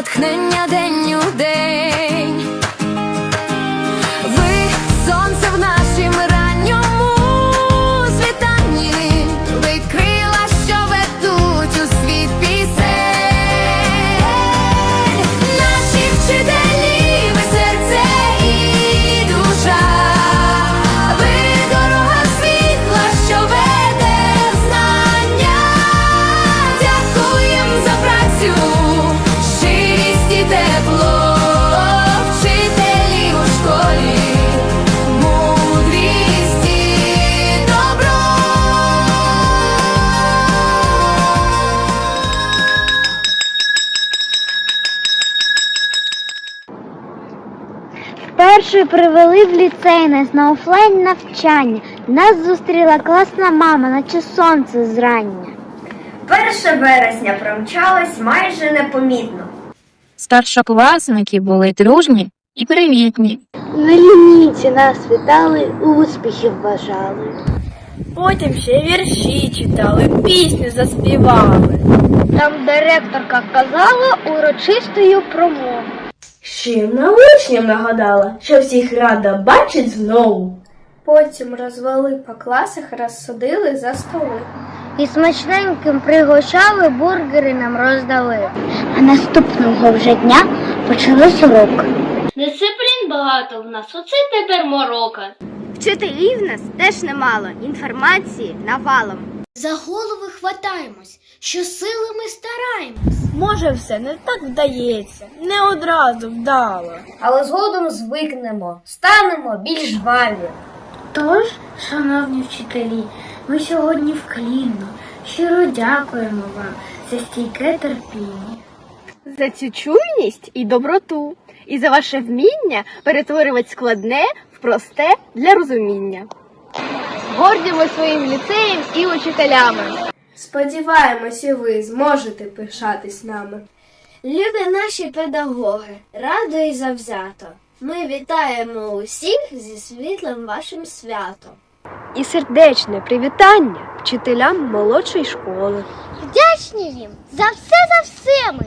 натхнення день Вперше привели в ліцей нас на офлайн навчання. Нас зустріла класна мама, наче сонце зрання. 1 вересня промчалось майже непомітно. Старшокласники були дружні і привітні. На лінійці нас вітали, успіхів бажали. Потім ще вірші читали, пісню заспівали. Там директорка казала урочистою промовою. Ще на учням нагадала, що всіх рада бачить знову. Потім розвели по класах, розсадили за столи. І смачненьким пригощали, бургери нам роздали. А наступного вже дня почалось урок. Дисциплін багато в нас, оце тепер морока. Вчителів в нас теж немало, інформації навалом. За голови хватаємось, що сили ми стараємось. Може, все не так вдається, не одразу вдало. Але згодом звикнемо, станемо більш жваві. Тож, шановні вчителі, ми сьогодні вклінно, щиро дякуємо вам за стійке терпіння. за цю чуйність і доброту, і за ваше вміння перетворювати складне в просте для розуміння. Гордімо своїм ліцеєм і учителями. Сподіваємось, і ви зможете пишатись нами. Любі наші педагоги, радо і завзято. Ми вітаємо усіх зі світлим вашим святом. І сердечне привітання вчителям молодшої школи. Вдячні їм за все за все ми.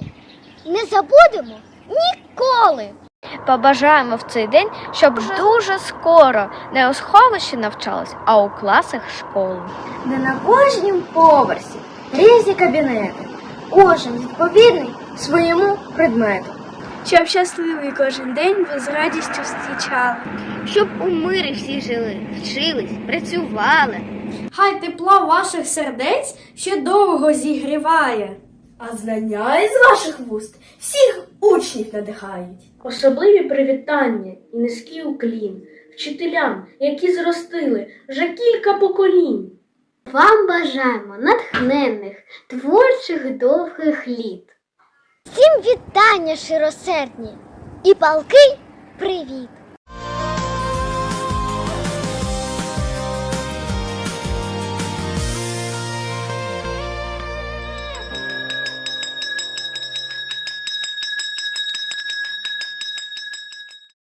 Не забудемо ніколи. Побажаємо в цей день, щоб дуже скоро не у сховищі навчались, а у класах школи. Де на кожнім поверсі різні кабінети, кожен відповідний своєму предмету. Щоб щасливий кожен день ви з радістю зустрічали. Щоб у мирі всі жили, вчились, працювали. Хай тепло ваших сердець ще довго зігріває, а знання із ваших вуст всіх учнів надихають. Особливі привітання і низький уклін вчителям, які зростили вже кілька поколінь. Вам бажаємо натхненних, творчих довгих літ. Всім вітання широсердні і палкий привіт!